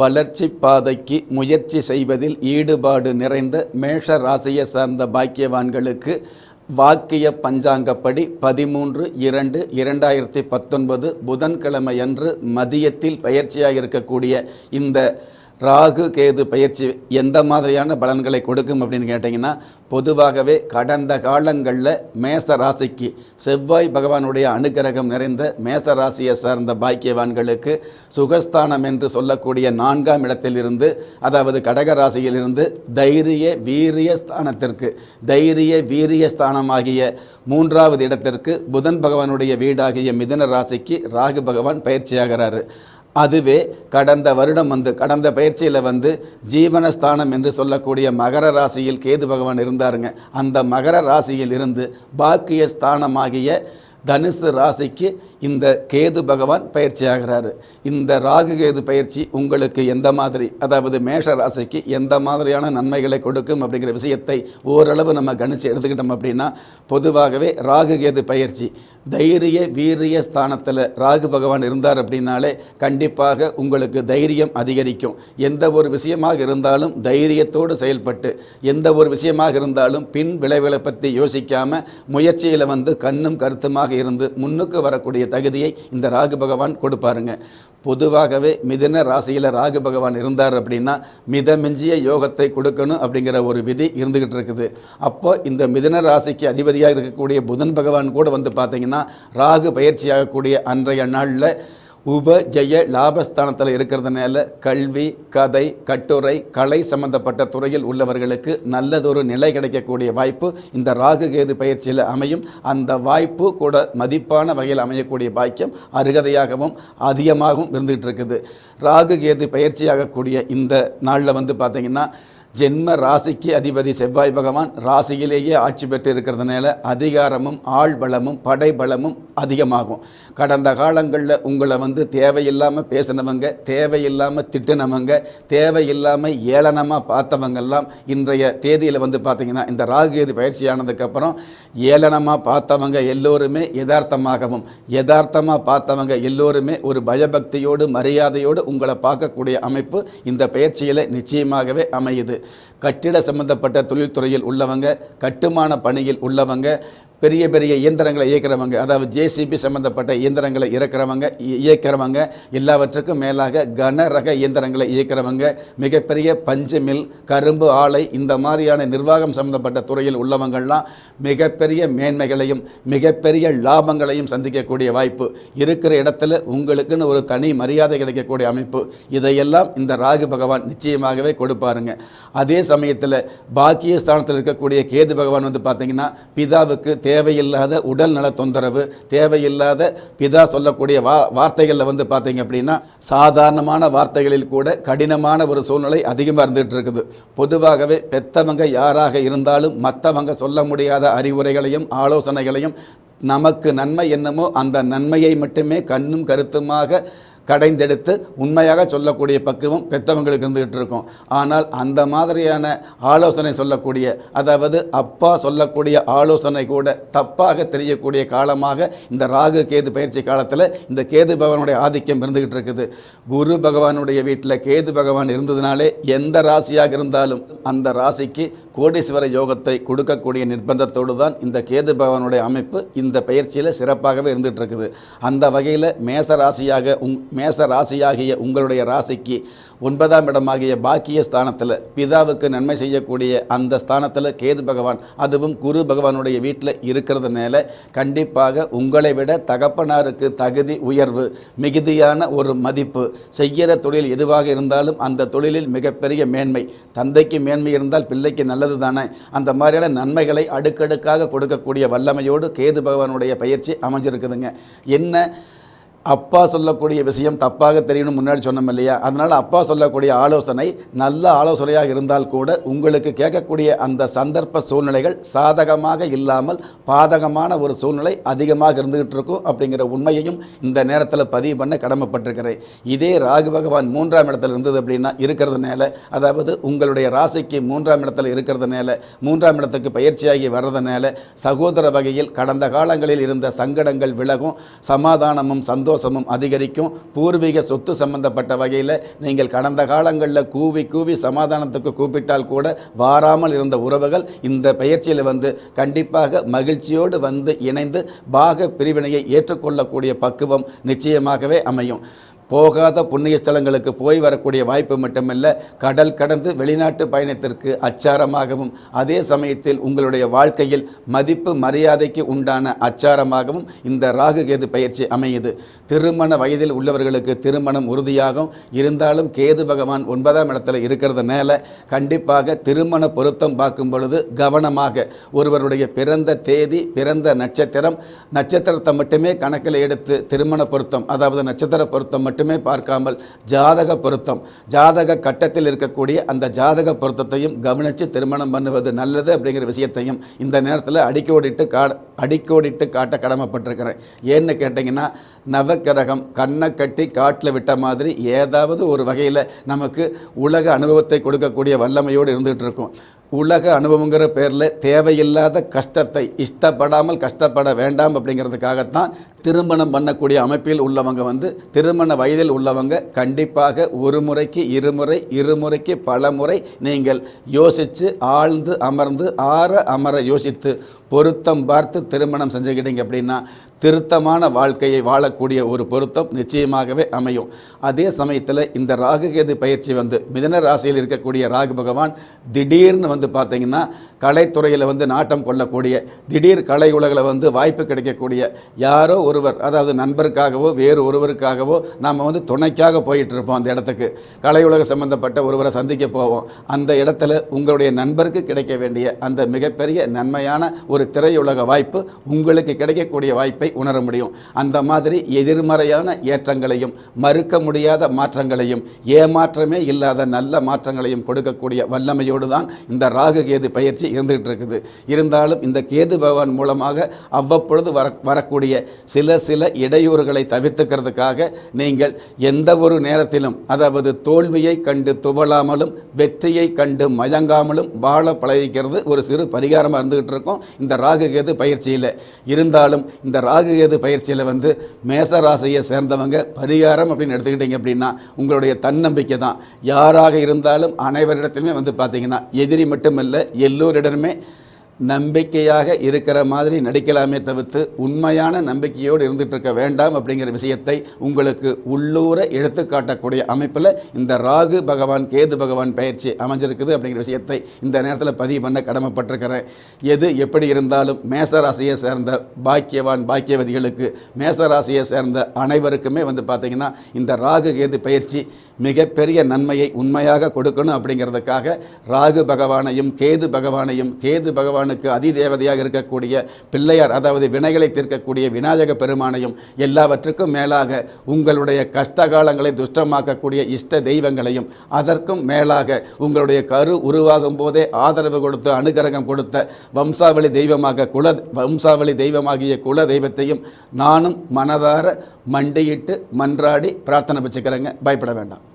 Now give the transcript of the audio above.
வளர்ச்சி பாதைக்கு முயற்சி செய்வதில் ஈடுபாடு நிறைந்த மேஷ ராசியை சார்ந்த பாக்கியவான்களுக்கு வாக்கிய பஞ்சாங்கப்படி பதிமூன்று இரண்டு இரண்டாயிரத்தி பத்தொன்பது புதன்கிழமையன்று மதியத்தில் பயிற்சியாக இருக்கக்கூடிய இந்த ராகு கேது பயிற்சி எந்த மாதிரியான பலன்களை கொடுக்கும் அப்படின்னு கேட்டிங்கன்னா பொதுவாகவே கடந்த காலங்களில் மேச ராசிக்கு செவ்வாய் பகவானுடைய அனுக்கிரகம் நிறைந்த மேச ராசியை சார்ந்த பாக்கியவான்களுக்கு சுகஸ்தானம் என்று சொல்லக்கூடிய நான்காம் இடத்திலிருந்து அதாவது கடக ராசியிலிருந்து தைரிய வீரிய ஸ்தானத்திற்கு தைரிய வீரிய ஸ்தானமாகிய மூன்றாவது இடத்திற்கு புதன் பகவானுடைய வீடாகிய மிதுன ராசிக்கு ராகு பகவான் பயிற்சியாகிறாரு. அதுவே கடந்த வருடம் வந்து கடந்த பயிற்சியில் வந்து ஜீவனஸ்தானம் என்று சொல்லக்கூடிய மகர ராசியில் கேது பகவான் இருந்தாருங்க. அந்த மகர ராசியில் இருந்து பாக்கிய ஸ்தானமாகிய தனுசு ராசிக்கு இந்த கேது பகவான் பயிற்சி ஆகிறாரு இந்த ராகு கேது பயிற்சி உங்களுக்கு எந்த மாதிரி அதாவது மேஷ ராசிக்கு எந்த மாதிரியான நன்மைகளை கொடுக்கும் அப்படிங்கிற விஷயத்தை ஓரளவு நம்ம கணிச்சு எடுத்துக்கிட்டோம் அப்படின்னா பொதுவாகவே ராகு கேது பயிற்சி தைரிய வீரிய ஸ்தானத்தில் ராகு பகவான் இருந்தார் அப்படின்னாலே கண்டிப்பாக உங்களுக்கு தைரியம் அதிகரிக்கும். எந்த ஒரு விஷயமாக இருந்தாலும் தைரியத்தோடு செயல்பட்டு எந்த ஒரு விஷயமாக இருந்தாலும் பின் விளைவுகளை பற்றி யோசிக்காம முயற்சியில் வந்து கண்ணும் கருத்துமாக இருந்து முன்னுக்கு வரக்கூடிய தகுதியை இந்த ராகு பகவான் கொடுப்பாருங்க. பொதுவாகவே மிதின ராசியில் ராகு பகவான் இருந்தார் அப்படின்னா மிதமிஞ்சிய யோகத்தை கொடுக்கணும் அப்படிங்கிற ஒரு விதி இருந்துகிட்டு இருக்குது. அப்போ இந்த மிதின ராசிக்கு அதிபதியாக இருக்கக்கூடிய புதன் பகவான் கூட வந்து பார்த்தீங்கன்னா ராகு பயிற்சியாகக்கூடிய அன்றைய நாளில் உப ஜெய லாபஸ்தானத்தில் இருக்கிறதுனால கல்வி கதை கட்டுரை கலை சம்பந்தப்பட்ட துறையில் உள்ளவர்களுக்கு நல்லதொரு நிலை கிடைக்கக்கூடிய வாய்ப்பு இந்த ராகு கேது பயிற்சியில் அமையும். அந்த வாய்ப்பு கூட மதிப்பான வகையில் அமையக்கூடிய பாக்கியம் அருகதையாகவும் அதிகமாகவும் இருந்துகிட்டு இருக்குது. ராகு கேது பயிற்சியாகக்கூடிய இந்த நாளில் வந்து பார்த்திங்கன்னா ஜென்ம ராசிக்கு அதிபதி செவ்வாய் பகவான் ராசியிலேயே ஆட்சி பெற்று இருக்கிறதுனால அதிகாரமும் ஆள் பலமும் படைபலமும் அதிகமாகும். கடந்த காலங்களில் உங்களை வந்து தேவையில்லாமல் பேசினவங்க தேவையில்லாமல் திட்டினவங்க தேவையில்லாமல் ஏளனமாக பார்த்தவங்கெல்லாம் இன்றைய தேதியில் வந்து பார்த்திங்கன்னா இந்த ராகுகேது பயிற்சியானதுக்கப்புறம் ஏளனமாக பார்த்தவங்க எல்லோருமே யதார்த்தமாகவும் யதார்த்தமாக பார்த்தவங்க எல்லோருமே ஒரு பயபக்தியோடு மரியாதையோடு உங்களை பார்க்கக்கூடிய அமைப்பு இந்த பயிற்சியில் நிச்சயமாகவே அமையுது. கட்டிட சம்பந்தப்பட்ட தொழில்துறையில் உள்ளவங்க கட்டுமான பணியில் உள்ளவங்க பெரிய பெரிய இயந்திரங்களை இயக்கிறவங்க அதாவது ஜேசிபி சம்பந்தப்பட்ட இயந்திரங்களை இறக்கிறவங்க இ- இயக்கிறவங்க எல்லாவற்றுக்கும் மேலாக கனரக இயந்திரங்களை இயக்கிறவங்க மிகப்பெரிய பஞ்சு மில் கரும்பு ஆலை இந்த மாதிரியான நிர்வாகம் சம்பந்தப்பட்ட துறையில் உள்ளவங்கள்லாம் மிகப்பெரிய மேன்மைகளையும் மிகப்பெரிய லாபங்களையும் சந்திக்கக்கூடிய வாய்ப்பு. இருக்கிற இடத்துல உங்களுக்குன்னு ஒரு தனி மரியாதை கிடைக்கக்கூடிய அமைப்பு. இதையெல்லாம் இந்த ராகு பகவான் நிச்சயமாகவே கொடுப்பாருங்க. அதே சமயத்தில் பாக்கிய ஸ்தானத்தில் இருக்கக்கூடிய கேது பகவான் வந்து பார்த்தீங்கன்னா பிதாவுக்கு தேவையில்லாத உடல் நல தொந்தரவு தேவையில்லாத பிதா சொல்லக்கூடிய வா வார்த்தைகளில் வந்து பார்த்தீங்க அப்படின்னா சாதாரணமான வார்த்தைகளில் கூட கடினமான ஒரு சூழ்நிலை அதிகமாக இருந்துகிட்டு இருக்குது. பொதுவாகவே பெத்தவங்க யாராக இருந்தாலும் மற்றவங்க சொல்ல முடியாத அறிவுரைகளையும் ஆலோசனைகளையும் நமக்கு நன்மை என்னமோ அந்த நன்மையை மட்டுமே கண்ணும் கருத்துமாக கடைந்தெடுத்து உண்மையாக சொல்லக்கூடிய பக்குவம் பெற்றவங்களுக்கு இருந்துகிட்டு இருக்கும். ஆனால் அந்த மாதிரியான ஆலோசனை சொல்லக்கூடிய அதாவது அப்பா சொல்லக்கூடிய ஆலோசனை கூட தப்பாக தெரியக்கூடிய காலமாக இந்த ராகு கேது பயிற்சி காலத்தில் இந்த கேது பகவானுடைய ஆதிக்கம் இருந்துகிட்டு இருக்குது. குரு பகவானுடைய வீட்டில் கேது பகவான் இருந்ததுனாலே எந்த ராசியாக இருந்தாலும் அந்த ராசிக்கு கோடீஸ்வர யோகத்தை கொடுக்கக்கூடிய நிர்பந்தத்தோடு தான் இந்த கேது பகவானுடைய அமைப்பு இந்த பயிற்சியில் சிறப்பாகவே இருந்துகிட்டு இருக்குது. அந்த வகையில் மேச ராசியாக உங் மேச ராசியாகிய உங்களுடைய ராசிக்கு ஒன்பதாம் இடமாகிய பாக்கிய ஸ்தானத்தில் பிதாவுக்கு நன்மை செய்யக்கூடிய அந்த ஸ்தானத்தில் கேது பகவான் அதுவும் குரு பகவானுடைய வீட்டில் இருக்கிறதுனால கண்டிப்பாக உங்களை விட தகப்பனாருக்கு தகுதி உயர்வு மிகுதியான ஒரு மதிப்பு. செய்கிற தொழில் எதுவாக இருந்தாலும் அந்த தொழிலில் மிகப்பெரிய மேன்மை. தந்தைக்கு மேன்மை இருந்தால் பிள்ளைக்கு நல்லது தானே அந்த மாதிரியான நன்மைகளை அடுக்கடுக்காக கொடுக்கக்கூடிய வல்லமையோடு கேது பகவானுடைய பயிற்சி அமைஞ்சிருக்குதுங்க. என்ன? அப்பா சொல்லக்கூடிய விஷயம் தப்பாக தெரியணும் முன்னாடி சொன்னோம் இல்லையா? அதனால் அப்பா சொல்லக்கூடிய ஆலோசனை நல்ல ஆலோசனையாக இருந்தால் கூட உங்களுக்கு கேட்கக்கூடிய அந்த சந்தர்ப்ப சூழ்நிலைகள் சாதகமாக இல்லாமல் பாதகமான ஒரு சூழ்நிலை அதிகமாக இருந்துகிட்டு இருக்கும் அப்படிங்கிற உண்மையையும் இந்த நேரத்தில் பதிவு பண்ண கடமைப்பட்டிருக்கிறேன். இதே ராகு பகவான் மூன்றாம் இடத்துல இருந்தது அப்படின்னா இருக்கிறதுனால அதாவது உங்களுடைய ராசிக்கு மூன்றாம் இடத்துல இருக்கிறதுனால மூன்றாம் இடத்துக்கு பயிற்சியாகி வர்றதுனால சகோதர வகையில் கடந்த காலங்களில் இருந்த சங்கடங்கள் விலகும் சமாதானமும் சந்தோஷம் சந்தோஷமும் அதிகரிக்கும். பூர்வீக சொத்து சம்பந்தப்பட்ட வகையில் நீங்கள் கடந்த காலங்களில் கூவி கூவி சமாதானத்துக்கு கூப்பிட்டால் கூட வாராமல் இருந்த உறவுகள் இந்த பயிற்சியில் வந்து கண்டிப்பாக மகிழ்ச்சியோடு வந்து இணைந்து பாக பிரிவினையை ஏற்றுக்கொள்ளக்கூடிய பக்குவம் நிச்சயமாகவே அமையும். போகாத புண்ணிய ஸ்தலங்களுக்கு போய் வரக்கூடிய வாய்ப்பு மட்டுமல்ல கடல் கடந்து வெளிநாட்டு பயணத்திற்கு அச்சாரமாகவும் அதே சமயத்தில் உங்களுடைய வாழ்க்கையில் மதிப்பு மரியாதைக்கு உண்டான அச்சாரமாகவும் இந்த ராகு கேது பயிற்சி அமையுது. திருமண வயதில் உள்ளவர்களுக்கு திருமணம் உறுதியாகும். இருந்தாலும் கேது பகவான் ஒன்பதாம் இடத்துல இருக்கிறதுனால கண்டிப்பாக திருமண பொருத்தம் பார்க்கும் பொழுது கவனமாக ஒருவருடைய பிறந்த தேதி பிறந்த நட்சத்திரம் நட்சத்திரத்தை மட்டுமே கணக்கில் எடுத்து திருமண பொருத்தம் அதாவது நட்சத்திர பொருத்தம் மட்டும் மட்டுமே பார்க்காமல் ஜாதக பொருத்தம் ஜாதக கட்டத்தில் இருக்கக்கூடிய அந்த ஜாதக பொருத்தத்தையும் கவனித்து திருமணம் பண்ணுவது நல்லது அப்படிங்கிற விஷயத்தையும் இந்த நேரத்தில் அடிக்கோடிட்டு கா அடிக்கோடிட்டு காட்ட கடமைப்பட்டிருக்கிறேன். ஏன்னு கேட்டிங்கன்னா நவக்கிரகம் கண்ணை கட்டி காட்டில் விட்ட மாதிரி ஏதாவது ஒரு வகையில் நமக்கு உலக அனுபவத்தை கொடுக்கக்கூடிய வல்லமையோடு இருந்துகிட்டு இருக்கும். உலக அனுபவங்கிற பேரில் தேவையில்லாத கஷ்டத்தை இஷ்டப்படாமல் கஷ்டப்பட வேண்டாம் அப்படிங்கிறதுக்காகத்தான் திருமணம் பண்ணக்கூடிய அமைப்பில் உள்ளவங்க வந்து திருமண வயதில் உள்ளவங்க கண்டிப்பாக ஒரு முறைக்கு இருமுறை இருமுறைக்கு பல முறை நீங்கள் யோசித்து ஆழ்ந்து அமர்ந்து ஆற அமர யோசித்து பொருத்தம் பார்த்து திருமணம் செஞ்சுக்கிட்டீங்க அப்படின்னா திருத்தமான வாழ்க்கையை வாழக்கூடிய ஒரு பொருத்தம் நிச்சயமாகவே அமையும். அதே சமயத்தில் இந்த ராகுகேது பயிற்சி வந்து மிதன ராசியில் இருக்கக்கூடிய ராகு பகவான் திடீர்னு வந்து பார்த்தீங்கன்னா கலைத்துறையில் வந்து நாட்டம் கொள்ளக்கூடிய திடீர் கலை உலகில் வந்து வாய்ப்பு கிடைக்கக்கூடிய யாரோ ஒருவர் அதாவது நண்பருக்காகவோ வேறு ஒருவருக்காகவோ நாம் வந்து துணைக்காக போயிட்டு இருப்போம் அந்த இடத்துக்கு. கலை உலக சம்பந்தப்பட்ட ஒருவரை சந்திக்க போவோம். அந்த இடத்துல உங்களுடைய நண்பருக்கு கிடைக்க வேண்டிய அந்த மிகப்பெரிய நன்மையான ஒரு திரையுலக வாய்ப்பு உங்களுக்கு கிடைக்கக்கூடிய வாய்ப்பை உணர முடியும். அந்த மாதிரி எதிர்மறையான ஏற்றங்களையும் மறுக்க முடியாத மாற்றங்களையும் ஏமாற்றமே இல்லாத நல்ல மாற்றங்களையும் கொடுக்கக்கூடிய வல்லமையோடு தான் இந்த ராகு கேது பயிற்சி இருந்துகிட்டு இருக்குது இருந்தாலும் இந்த கேது பகவான் மூலமாக அவ்வப்பொழுது வர வரக்கூடிய சில சில இடையூறுகளை தவிர்த்துக்கிறதுக்காக நீங்கள் எந்த ஒரு நேரத்திலும் அதாவது தோல்வியை கண்டு துவளாமலும் வெற்றியை கண்டு மயங்காமலும் வாழ பழகிக்கிறது ஒரு சிறு பரிகாரமாக இருந்துகிட்டு இருக்கும் இந்த ராகு கேது பயிற்சியில் இருந்தாலும் இந்த ராகு கேது பயிற்சியில் வந்து மேச ராசியை சேர்ந்தவங்க பரிகாரம் அப்படின்னு எடுத்துக்கிட்டீங்க அப்படின்னா உங்களுடைய தன்னம்பிக்கை தான். யாராக இருந்தாலும் அனைவரிடத்திலுமே வந்து பார்த்தீங்கன்னா எதிரி மட்டுமல்ல எல்லோரிடமே நம்பிக்கையாக இருக்கிற மாதிரி நடிக்கலாமே தவிர்த்து உண்மையான நம்பிக்கையோடு இருந்துகிட்டு இருக்க வேண்டாம் அப்படிங்கிற விஷயத்தை உங்களுக்கு உள்ளூர எடுத்து காட்டக்கூடிய அமைப்பில் இந்த ராகு பகவான் கேது பகவான் பயிற்சி அமைஞ்சிருக்குது அப்படிங்கிற விஷயத்தை இந்த நேரத்தில் பதிவு பண்ண கடமைப்பட்டிருக்கிறேன். எது எப்படி இருந்தாலும் மேசராசியை சேர்ந்த பாக்கியவான் பாக்கியவதிகளுக்கு மேசராசியை சேர்ந்த அனைவருக்குமே வந்து பார்த்திங்கன்னா இந்த ராகு கேது பயிற்சி மிகப்பெரிய நன்மையை உண்மையாக கொடுக்கணும் அப்படிங்கிறதுக்காக ராகு பகவானையும் கேது பகவானையும் கேது பகவான் பகவானுக்கு அதிதேவதையாக இருக்கக்கூடிய பிள்ளையார் அதாவது வினைகளை தீர்க்கக்கூடிய விநாயக பெருமானையும் எல்லாவற்றுக்கும் மேலாக உங்களுடைய கஷ்டகாலங்களை துஷ்டமாக்கக்கூடிய இஷ்ட தெய்வங்களையும் அதற்கும் மேலாக உங்களுடைய கரு உருவாகும் போதே ஆதரவு கொடுத்து அனுகிரகம் கொடுத்த வம்சாவளி தெய்வமாக குல வம்சாவளி தெய்வமாகிய குல தெய்வத்தையும் நானும் மனதார மண்டியிட்டு மன்றாடி பிரார்த்தனை வச்சுக்கிறேங்க. பயப்பட வேண்டாம்.